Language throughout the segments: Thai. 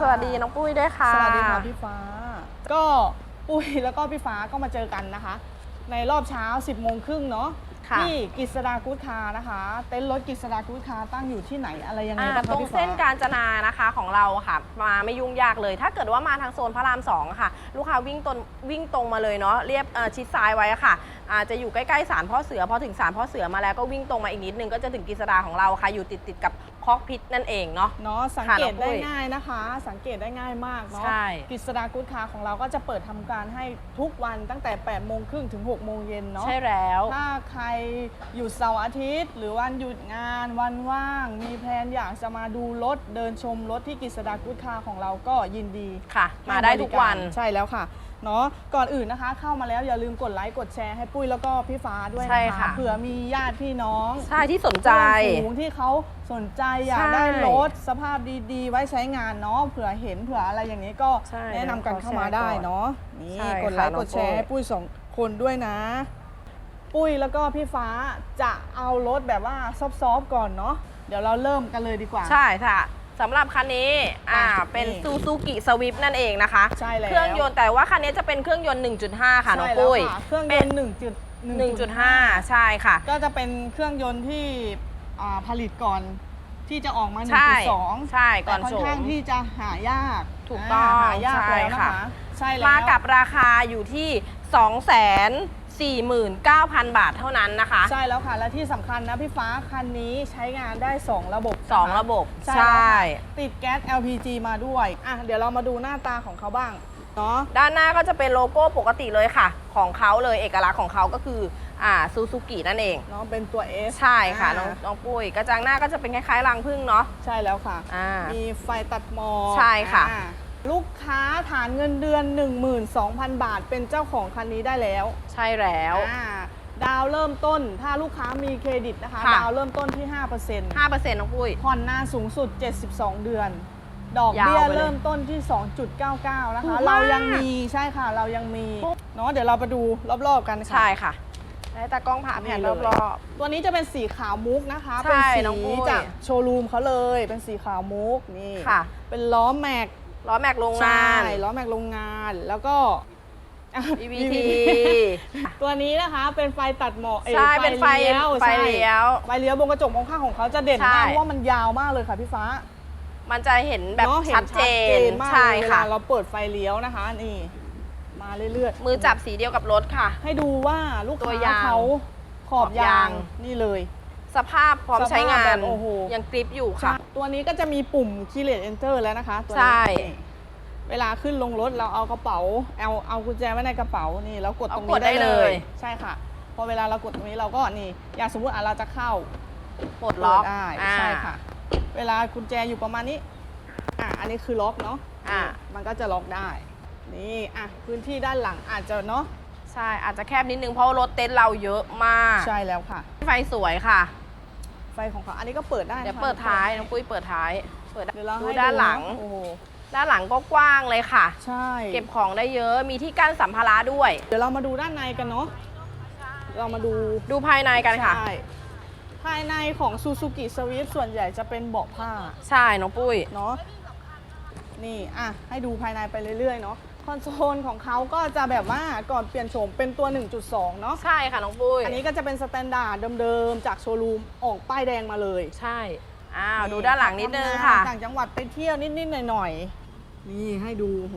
สวัสดีน้องปุ้ยด้วยค่ะสวัสดีค่ะพี่ฟ้า ก็ปุ้ยแล้วก็พี่ฟ้าก็มาเจอกันนะคะ ในรอบเช้า 10โมงครึ่งเนาะค่ะที่กิษดากู๊ดคาร์นะคะ เต็นท์รถกิษดากู๊ดคาร์ตั้งอยู่ที่ไหนอะไรยังไงอ่าบ้างตคะรงพี่ฟ้าเส้นกาญจนานะคะของเราค่ะ มาไม่ยุ่งยากเลย ถ้าเกิดว่ามาทางโซนพระรามสองค่ะ ลูกค้าวิ่งตรงวิ่งตรงมาเลยเนาะเรียบเอ่อชิดซ้ายไว้อะค่ะอาจจะอยู่ใกล้ๆศาลพ่อเสือพอถึงศาลพ่อเสือมาแล้วก็วิ่งตรงมาอีกนิดนึงก็จะถึงกิษดาของเราค่ะ อยู่ติดติดๆกับ คอกพิษนั่นเองเนาะ เนาะสังค่ะเกน้ตองปุ้ได้ยง่ายนะคะ สังเกตได้ง่ายมากเนาะใช่กิษดากู๊ดคาร์ของเราก็จะเปิดทำการให้ทุกวันตั้งแต่8โมงครึ่งถึง6โมงเย็นเนาะใช่แล้ว ถ้าใครอยู่เสาร์อาทิตย์ หรือวันหยุดงานวันว่าง มีแพลนอยากจะมาดูรถเดินชมรถที่กิษดากู๊ดคาร์ของเราก็ยินดีค่ะ มาได้ทุกวันใช่แล้วค่ะ เนาะก่อนอื่นนะคะ เข้ามาแล้วอย่าลืมกดไลค์กดแชร์ให้ปุ้ยแล้วก็พี่ฟ้าด้วยใช่นะคะค่ะเผื่อมีญาติพี่น้องใช่ที่สนใจ เพื่อนฝูงที่เขาสนใจอยากใช่ได้รถสภาพดีๆ ไว้ใช้งานเนาะเผื่อเห็นเผื่ออะไรอย่างนี้ก็ใช่แนะนำกันเข้ามาได้เนาะนี่ใช่กดไลค่ะค์น้องกดแชร์ปุ้ย ให้ปุ้ยสองคนด้วยนะ ปุ้ยแล้วก็พี่ฟ้าจะเอารถแบบว่าซอฟๆก่อนเนาะเดี๋ยวเราเริ่มกันเลยดีกว่า ใช่ค่ะ สำหรับคันนี้อ่าอะเป็นนี่ซูซูกิสวิฟนั่นเองนะคะ ใช่แล้ว เครื่องยนต์แต่ว่าคันนี้จะเป็นเครื่องยนต์ 1.5 ค่ะน้องใช่แล้วปุ้ยค่ะเครื่องยนต์หนึ่งจุด1.5 ใช่ค่ะ ก็จะเป็นเครื่องยนต์ที่อ่าผลิตก่อนที่จะออกมาใช่1.2 ใช่แต่ก่อนค่อนโฉมข้างที่จะหายากถูกต้องาหายากใช่แล้วนะค่ะคะใช่แล้วมากับราคาอยู่ที่ 249,000 บาทเท่านั้นนะคะ ใช่แล้วค่ะ และที่สำคัญนะพี่ฟ้าคันนี้ใช้งานได้ 2 ระบบ2ระบบใช่ใช่ติดแก๊ส LPG มาด้วยอะเดี๋ยวเรามาดูหน้าตาของเขาบ้างเนาะ ด้านหน้าก็จะเป็นโลโก้ปกติเลยค่ะ ของเขาเลยเอกลักษณ์ของเขาก็คืออ่าซูซูกินั่นเอง เนาะเป็นตัว S ใช่ค่ะอ่าน้องน้องปุ้ยกระจังหน้าก็จะเป็นคล้ายๆรังผึ้งเนาะ ใช่แล้วค่ะ อ่ามีไฟตัดหมอกใช่ค่ะ อ่า ลูกค้าฐานเงินเดือน 12,000 บาท เป็นเจ้าของคันนี้ได้แล้วใช่แล้ว อ่าดาวเริ่มต้นถ้าลูกค้ามีเครดิตนะคะ ค่ะ ดาวเริ่มต้นที่ 5% 5%น้องปุ้ย ผ่อนนานสูงสุด 72 เดือน ดอกเบี้ยยาวไปเลยเริ่มต้นที่ 2.99 นะถูคะกมากเรายังมีใช่ค่ะ เรายังมีเนาะเดี๋ยวเราไปดูรอบๆกันค่ะ ใช่ค่ะได้ตากล้องผ่าแผ่นนี่รเลย อบ ตัวนี้จะเป็นสีขาวมุกนะคะ ใช่เป็นน้องปุ้สียจากโชว์รูมเขาเลย เป็นสีขาวมุกนี่ค่ะ เป็นล้อแม็กๆ ล้อแม็กโรงใช่งานล้อแม็กโรงงานแล้วก็อะ EVT ตัวนี้นะคะเป็นไฟตัดหมอกอ้ยใช่เป็นไฟเลี้ยวไฟใช่เลี้ยวไฟเลี้ยวบนกระจกมองข้างของเขาจะเด่นใช่ มากเพราะว่ามันยาวมากเลยค่ะพี่ฟ้ามันจะเห็นแบบนอะห็นชัดเจนมากใช่เลยเวค่ะลาเราเปิดไฟเลี้ยวนะคะ นี่ มาเรื่อยๆมือจับสีเดียวกับรถค่ะ ให้ดูว่าลูกตัวค้ายางเขาขอบขอบยายาง งนี่เลย สภาพพร้อมสภาพใช้งาแบนบโอ้โห ยังกริปอยู่ค่ะ ตัวนี้ก็จะมีปุ่ม keyless enter แล้วนะคะ ตัวนี้ใช่นี่เวลาขึ้นลงรถเราเอากระเป๋า เอาเอากุญแจไว้ในกระเป๋านี่แล้วกดตรงเอากนี้ดได้ได้เลเลยยใช่ค่ะ พอเวลาเรากดตรงนี้เราก็นี่ อย่างสมมติอะเราจะเข้าปลดล็อกเปิดได้อ่าใช่ค่ะ เวลากุญแจอยู่ประมาณนี้ อะ อันนี้คือล็อกเนาะ อ่ามันก็จะล็อกได้ นี่ อะ พื้นที่ด้านหลังอาจจะเนาะใช่ อาจจะแคบนิดนึงเพราะรถเต็นท์เราเยอะมาก ใช่แล้วค่ะ ไฟสวยค่ะไฟของเขาอันนี้ก็เปิดได้นะคะเดี๋ยวเปิดท้ายน้องปุ้ยเปิดท้าย เปิดเดี๋ยวเราดูให้ด้านหลังะโอ้โหด้านหลังก็กว้างเลยค่ะ ใช่เก็บของได้เยอะมีที่กั้นสัมภาระด้วย เดี๋ยวเรามาดูด้านในกันเนาะเรามาดูดูภายในกันค่ะ ใช่ภายในของ Suzuki Swift ส่วนใหญ่จะเป็นเบาะผ้า ใช่น้องปุ้ยเนาะนี่อะให้ดูภายในไปเรื่อยๆเนาะ คอนโซลของเขาก็จะแบบว่าก่อนเปลี่ยนโฉมเป็นตัว 1.2 เนาะ ใช่ค่ะน้องปุ้ย อันนี้ก็จะเป็นสแตนดาร์ดเดิมๆ จากโชว์รูมออกป้ายแดงมาเลยใช่ อ้าว ดูด้านหลังนิดนึงค่ะ ต่างจังหวัดไปเที่ยวนิดๆหน่อยๆ นี่ให้ดูโอ้โห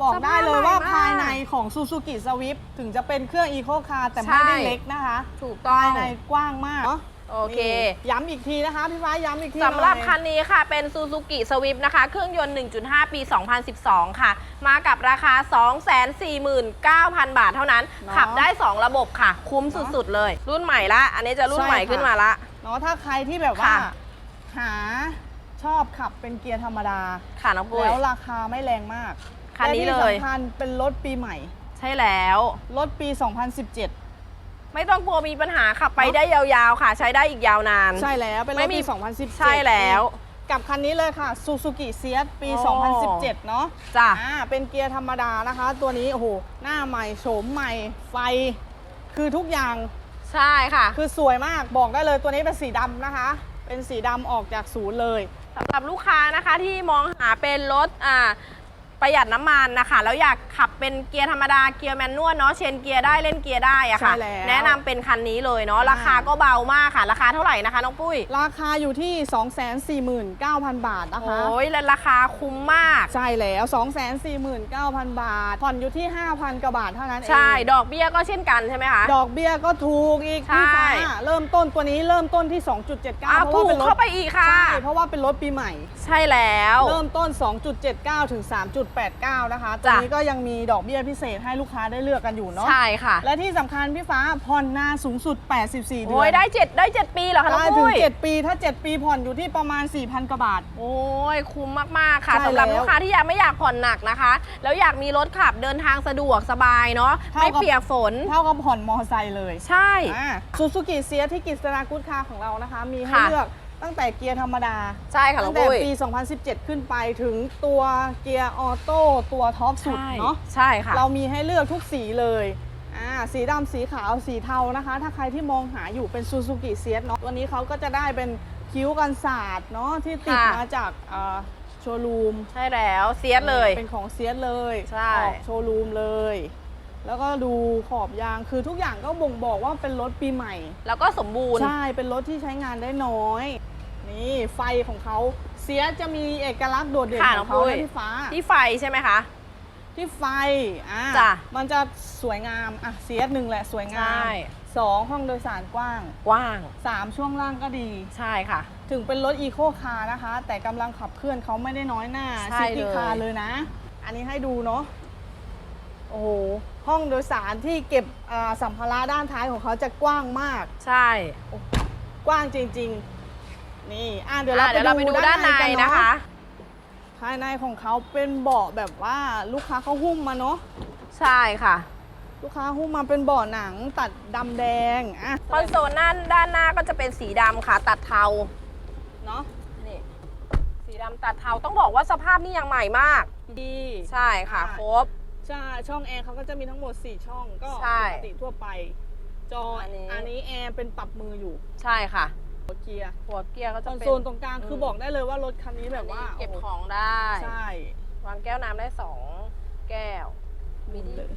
บอกสภาพได้เลยว่าใหม่มากภายในของ Suzuki Swift ถึงจะเป็นเครื่อง Eco Car แต่ไม่ได้ใช่เล็กนะคะ ถูกต้อง ภายในกว้างมากเนาะ โอเค นี่ย้ำอีกทีนะคะพี่ฟ้าย้ำอีกทีสำหรับน่อย คันนี้ค่ะ เป็น Suzuki Swift นะคะ เครื่องยนต์ 1.5 ปี 2012 ค่ะ มากับราคา 249,000 บาทเท่านั้น เนาะขับได้ 2 ระบบค่ะ คุ้มเนาะสุดๆเลย รุ่นใหม่ละ อันนี้จะรุ่นใช่ใหม่ค่ะ ขึ้นมาละ เนาะถ้าใครที่แบบว่า ค่ะ หาชอบขับเป็นเกียร์ธรรมดา ค่ะน้องปุ้ย แล้วราคาไม่แรงมากคันนี้และเลยที่สำคัญเป็นรถปีใหม่ ใช่แล้ว รถปี 2017 ไม่ต้องกลัวมีปัญหาขับไปได้ยาวๆ ค่ะ ใช้ได้อีกยาวนาน ใช่แล้วเป็นรไม่ถมี ปี2017ใช่แล้ว กับคันนี้เลยค่ะ Suzuki s i a t ปี โอ้ 2017 เนาะจ้ะ อ่าเป็นเกียร์ธรรมดานะคะ ตัวนี้โอ้โหหน้าใหม่โฉมใหม่ไฟ คือทุกอย่างใช่ค่ะคือสวยมากบอกได้เลยตัวนี้เป็นสีดำนะคะ เป็นสีดำออกจากศูนย์เลย สำหรับลูกค้านะคะที่มองหาเป็นรถอ่า ประหยัดน้ำมันนะคะ แล้วอยากขับเป็นเกียร์ธรรมดาเกียร์แมนนวลเนาะเชนเกียร์ได้เล่นเกียร์ได้อะค่ะ ใช่แล้ว แนะนำเป็นคันนี้เลยเนาะอ่าราคาก็เบามากค่ะ ราคาเท่าไหร่นะคะน้องปุ้ย ราคาอยู่ที่ 249,000 บาทนะคะ โอ้ยและราคาคุ้มมาก ใช่แล้ว 249,000 บาท ผ่อนอยู่ที่ 5,000กว่าบาทเท่านั้นเอง ใช่ ดอกเบี้ยก็เช่นกันใช่ไหมคะ ดอกเบี้ยก็ถูกอีกใช่พี่ฟ้าเริ่มต้นตัวนี้เริ่มต้นที่ 2.79 อะเพถูราะว่าเป็กนรถเข้าไปอีกค่ะ ใช่ เพราะว่าเป็นรถปีใหม่ ใช่แล้ว เริ่มต้น 2.79 ถึง3.89 นะคะตัวจ้ะนี้ก็ยังมีดอกเบี้ยพิเศษให้ลูกค้าได้เลือกกันอยู่เนาะ ใช่ค่ะ และที่สำคัญพี่ฟ้าผ่อนนานสูงสุด 84 เดืโอ้ยได้เจ็ดได้เจ็ดปีเหรอคะน้องได้ถึง ปุ้ย7 ปี ถ้า 7 ปีผ่อนอยู่ที่ประมาณ 4,000 กว่าบาท โอ้ยคุ้มมาก ๆ ค่ะใช่สำหรับแล้วลูกค้าที่ยังไม่อยากผ่อนหนักนะคะ แล้วอยากมีรถขับเดินทางสะดวกสบายเนาะเท่ากับ ไม่เปียกฝน เท่ากับผ่อนมอไซค์เลย ใช่ ซูซูกิเซียที่กิจสนากุดคาของเรานะคะ มีให้ค่ะเลือก ตั้งแต่เกียร์ธรรมดา ใช่ค่ะน้ตั้องงแต่ปุ้ยปี 2017 ขึ้นไปถึงตัวเกียร์ออโต้ตัวท็อปสุดใช่เนาะ ใช่ค่ะ เรามีให้เลือกทุกสีเลยอ่าสีดำสีขาว สีเทานะคะ ถ้าใครที่มองหาอยู่เป็นซูซูกิเซียเนาะ วันนี้เขาก็จะได้เป็นคิ้วกันศาสตร์เนาะที่ติดค่ะ มาจากอ่าโชว์รูม ใช่แล้วเสียดเลย เป็นของเซียสเลยใช่ ออกโชว์รูมเลย แล้วก็ดูขอบยาง คือทุกอย่างก็บ่งบอกว่าเป็นรถปีใหม่ แล้วก็สมบูรณ์ ใช่ เป็นรถที่ใช้งานได้น้อย นี่ไฟของเขาเสียจะมีเอกลักษณ์โดดเด่นค่ะของเขาน้องปุ้ยนะพี่ฟ้าที่ไฟใช่ไหมคะที่ไฟอ่าจ้ะมันจะสวยงามอะเสียหนึ่งแหละสวยงาใช่มสองห้องโดยสารกว้างกว้างสามช่วงล่างก็ดีใช่ค่ะ ถึงเป็นรถอีโคคาร์นะคะ แต่กำลังขับเคลื่อนเขาไม่ได้น้อยหน้าใช่ซิตี้เลยคาร์เลยนะ อันนี้ให้ดูเนาะโอ้โหห้องโดยสารที่เก็บอ่าสัมภาระด้านท้ายของเขาจะกว้างมาก ใช่ กว้างจริง ๆ นี่อะเดี๋ยวเราอะเดี๋ยวเราไปดูด้านในกันะคะ ภายในของเขาเป็นเบาะแบบว่าลูกค้าเขาหุ้มมาเนาะใช่ค่ะ ลูกค้าหุ้มมาเป็นเบาะหนังตัดดำแดงอะคอนโซลด้านด้านหน้าก็จะเป็นสีดำค่ะ ตัดเทา เนาะนี่ สีดำตัดเทาต้องบอกว่าสภาพนี่ยังใหม่มาก ดีใช่ค่ะ ครบ ใช่ช่องแอร์เขาก็จะมีทั้งหมด 4 ช่องก็ใช่ปกติทั่วไป จออนนี้ อันนี้แอร์เป็นปรับมืออยู่ ใช่ค่ะหั วเกียร์หัวเกียร์ก็คจะอนเป็น โซลตรงกลางคือบอกได้เลยว่ารถคันนี้แบบว่าอันนี้เก็บโโหของได้ ใช่วางแก้วน้ำได้สองแก้ว มีที่เลย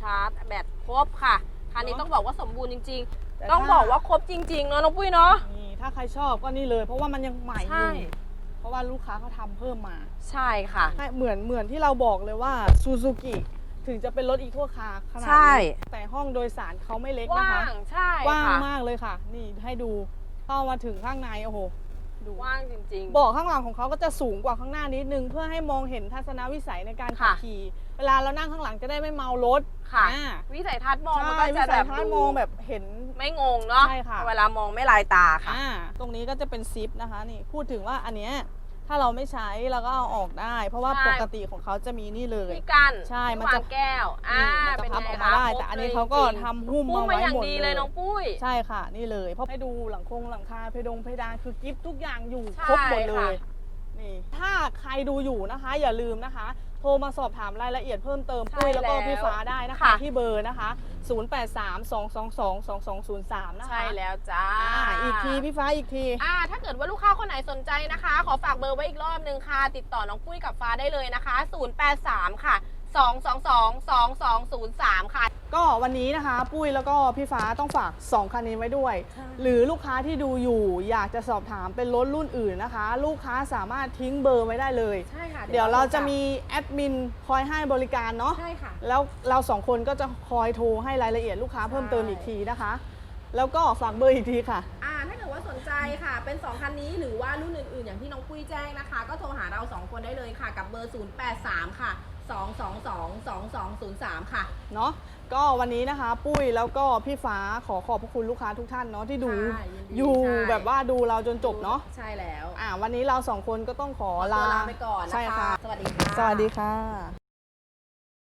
ชาร์จแบตครบค่ะ คันนี้เนอะ ต้องบอกว่าสมบูรณ์จริงแต่ๆต้องถ้าบอกว่าครบจริงๆเนาะน้องปุ้ยเนาะ นี่ถ้าใครชอบก็นี่เลย เพราะว่ามันยังใหม่อใช่ ยู่เพราะว่าลูกค้าเขาทำเพิ่มมาใช่ค่ะ ใช่เหมือนเหมือนที่เราบอกเลยว่าซูซูกิถึงจะเป็นรถอีโคคาร์ขนาดใช่ นี้แต่ห้องโดยสารเขาไม่เล็กกนะว้าคะ งใช่กว้างค่ะมากเลยค่ะ นี่ให้ดู เข้ามาถึงข้างในโอ้โหดูกว้างจริงๆเบาะข้างหลังของเขาก็จะสูงกว่าข้างหน้านิดนึง เพื่อให้มองเห็นทัศนวิสัยในการขับค่ะขี่ เวลาเรานั่งข้างหลังจะได้ไม่เมารถค่ะ อ่าวิสัยทัศน์มองมันใช่ก็วิจะสัแบยบทัศน์ดูมองแบบเห็น ไม่งงเนาะใช่ค่ะ เวลามองไม่ลายตาค่ะ อ่าตรงนี้ก็จะเป็นซิปนะคะนี่พูดถึงว่าอันเนี้ย ถ้าเราไม่ใช้เราก็เอาออกได้ เพราะว่าใช่ ปกติของเขาจะมีนี่เลย ที่กันใช่มันที่จะ วางแก้วอ่านี่มันจะเป็นพับไงออกมาได้คะครบแต่อันนี้ลยเขาก็จริงทำหุ้มหุ้มมามาไว้อย่างหมดดีเลเลยยน้องปุ้ย ใช่ค่ะ นี่เลย เพราะให้ดูหลังคงหลังคาเพดงเพดานคือกิฟทุกอย่างอยู่ใช่ครบหมดเลค่ะ ยนี่ถ้าใครดูอยู่นะคะ อย่าลืมนะคะโทรมาสอบถามรายละเอียดเพิ่มเติมใช่ปุ้ยแล้วก็แล้วพี่ฟ้าได้นะคะ ค่ะ ที่เบอร์นะคะ 0832222203 นะคะใช่แล้วจ้า อ่าอีกทีพี่ฟ้าอีกที อ่าถ้าเกิดว่าลูกค้าคนไหนสนใจนะคะ ขอฝากเบอร์ไว้อีกรอบนึงค่ะ ติดต่อน้องปุ้ยกับฟ้าได้เลยนะคะ 083 ค่ะ 222 2203 ค่ะ ก็วันนี้นะคะ ปุ้ยแล้วก็พี่ฟ้าต้องฝาก 2 คันนี้ไว้ด้วยใช่หรือลูกค้าที่ดูอยู่อยากจะสอบถามเป็นรถรุ่นอื่นนะคะ ลูกค้าสามารถทิ้งเบอร์ไว้ได้เลย ใช่ค่ะเดี๋ยวเราจะมีแอดมินคอยให้บริการเนาะใช่ค่ะแล้วเราสองคนก็จะคอยโทรให้รายละเอียดลูกค้าเพิ่มเติมอีกทีนะคะ แล้วก็ฝากเบอร์อีกทีค่ะอ่าถ้าเกิดว่าสนใจค่ะ เป็น 2 คันนี้หรือว่ารุ่นอื่นๆ อย่างที่น้องปุ้ยแจ้งนะคะ ก็โทรหาเรา 2 คนได้เลยค่ะกับเบอร์ 083 ค่ะ 222 2203 ค่ะ เนาะก็วันนี้นะคะ ปุ้ยแล้วก็พี่ฟ้าขอขอบพระคุณลูกค้าทุกท่านเนาะที่ดูค่ะยินดีอยู่ใช่ แบบว่าดูเราจนจบเนาะใช่แล้วอ่าวันนี้เราสองคนก็ต้องขอขอตัวลาไปก่อนนะคะใช่ค่ะสวัสดีค่ะ สวัสดีค่ะ